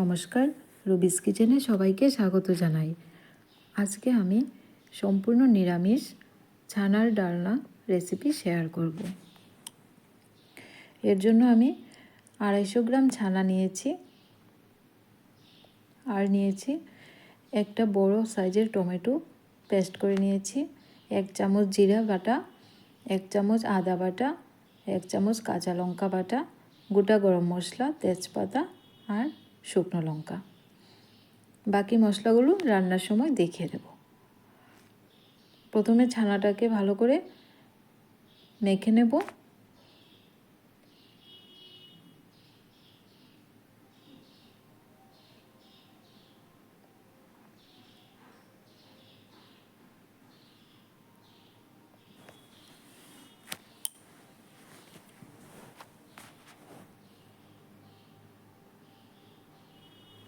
নমস্কার, রবিস কিচেনে সবাইকে স্বাগত জানাই। আজকে আমি সম্পূর্ণ নিরামিষ ছানার ডালনা রেসিপি শেয়ার করব। এর জন্য আমি আড়াইশো গ্রাম ছানা নিয়েছি আর নিয়েছি একটা বড় সাইজের টমেটো পেস্ট করে নিয়েছি, এক চামচ জিরা বাটা, এক চামচ আদা বাটা, এক চামচ কাঁচা লঙ্কা বাটা, গোটা গরম মশলা, তেজপাতা আর শুকনো লঙ্কা। বাকি মশলাগুলো রান্নার সময় দেখিয়ে দেব। প্রথমে ছানাটাকে ভালো করে মেখে নেব।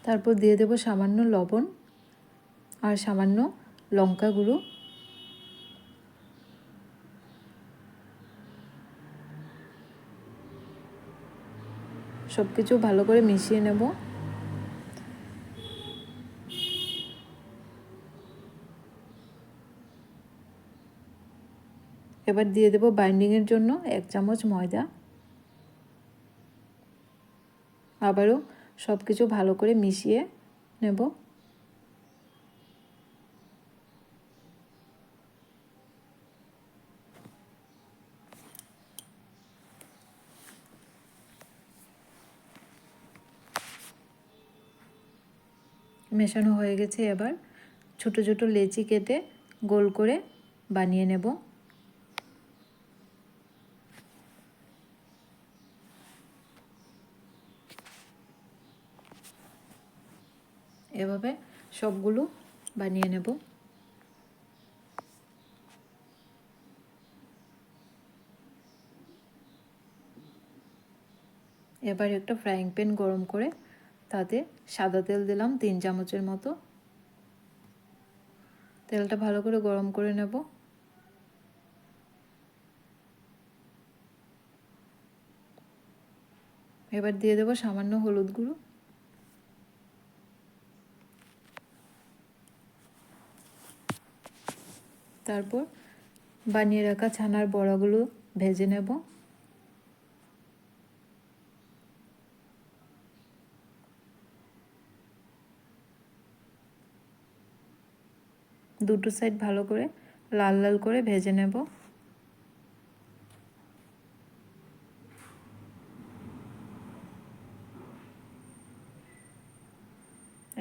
তারপর দিয়ে দেব সামান্য লবণ আর সামান্য লঙ্কা গুঁড়ো। সব কিছু ভালো করে মিশিয়ে নেব। এবার দিয়ে দেব বাইন্ডিংয়ের জন্য এক চামচ ময়দা। আবারও সব কিছু ভালো করে মিশিয়ে নেব। মেশানো হয়ে গেছে এবার। ছোট ছোট লেচি কেটে গোল করে বানিয়ে নেব। এভাবে সবগুলো বানিয়ে নেব। এবার একটা ফ্রাইং প্যান গরম করে তাতে সাদা তেল দিলাম তিন চামচের মতো। তেলটা ভালো করে গরম করে নেব। এবার দিয়ে দেবো সামান্য হলুদ গুঁড়ো। তারপর বানিয়ে রাখা ছানার বড়াগুলো ভেজে নেব। দুটো সাইড ভালো করে লাল লাল করে ভেজে নেব।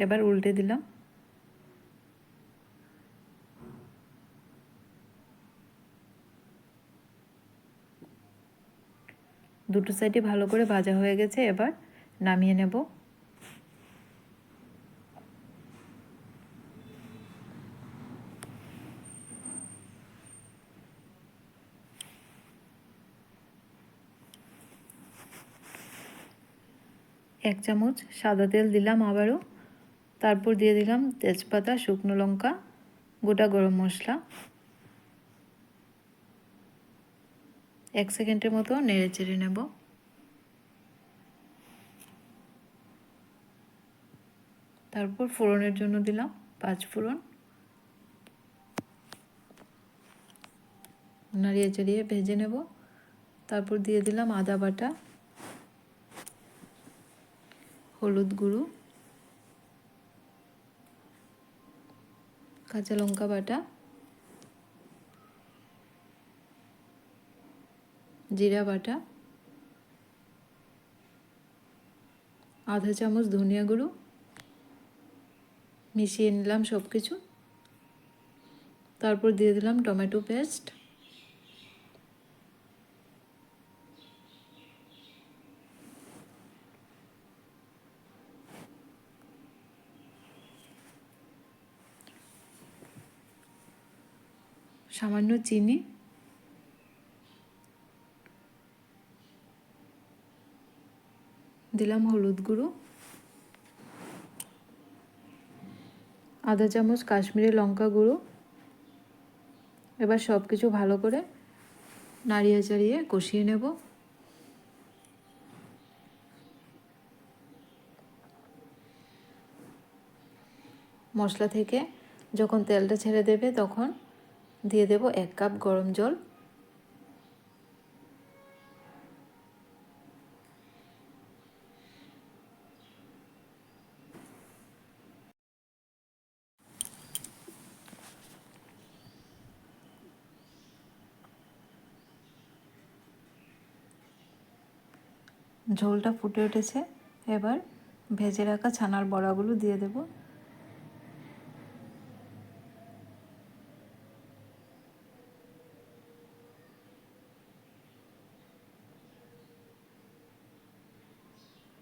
এবার উল্টে দিলাম। দুটো সাইডে ভালো করে ভাজা হয়ে গেছে, এবার নামিয়ে নেব। এক চামচ সাদা তেল দিলাম আবারও। তারপর দিয়ে দিলাম তেজপাতা, শুকনো লঙ্কা, গোটা গরম মশলা। এক সেকেন্ডের মতো নেড়ে চেড়ে নেব। তারপর ফোড়নের জন্য দিলাম পাঁচ ফোড়ন। নাড়িয়ে চাড়িয়ে ভেজে নেব। তারপর দিয়ে দিলাম আদা বাটা, হলুদ গুঁড়ো, কাঁচা লঙ্কা বাটা জিরা বাটা, আধা চামচ ধনিয়া গুঁড়ো, মিশিয়ে নিলাম সব কিছু তারপর দিয়ে দিলাম টমেটো পেস্ট। সামান্য চিনি। দিলাম হলুদ গুঁড়ো। আধা চামচ, কাশ্মীরি লঙ্কা গুঁড়ো। এবার সব কিছু ভালো করে নাড়িয়ে চাড়িয়ে কষিয়ে নেব। মশলা থেকে যখন তেলটা ছেড়ে দেবে তখন দিয়ে দেব এক কাপ গরম জল। ঝোলটা ফুটে উঠেছে। এবার ভেজে রাখা ছানার বড়াগুলো দিয়ে দেব।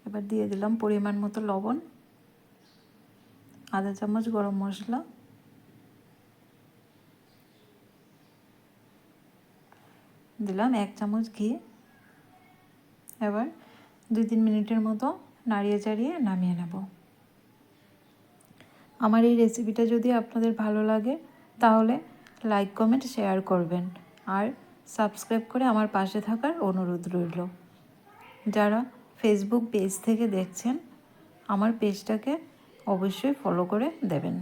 এবার দিয়ে দিলাম পরিমাণ মতো লবণ, আধা চামচ গরম মশলা। দিলাম এক চামচ ঘি। এবার দুই তিন মিনিটের মতো নাড়িয়ে চাড়িয়ে নামিয়ে নেব। আমার এই রেসিপিটা যদি আপনাদের ভালো লাগে, তাহলে লাইক কমেন্ট শেয়ার করবেন। আর সাবস্ক্রাইব করে আমার পাশে থাকার অনুরোধ রইল। যারা ফেসবুক পেজ থেকে দেখছেন, আমার পেজটাকে অবশ্যই ফলো করে দেবেন।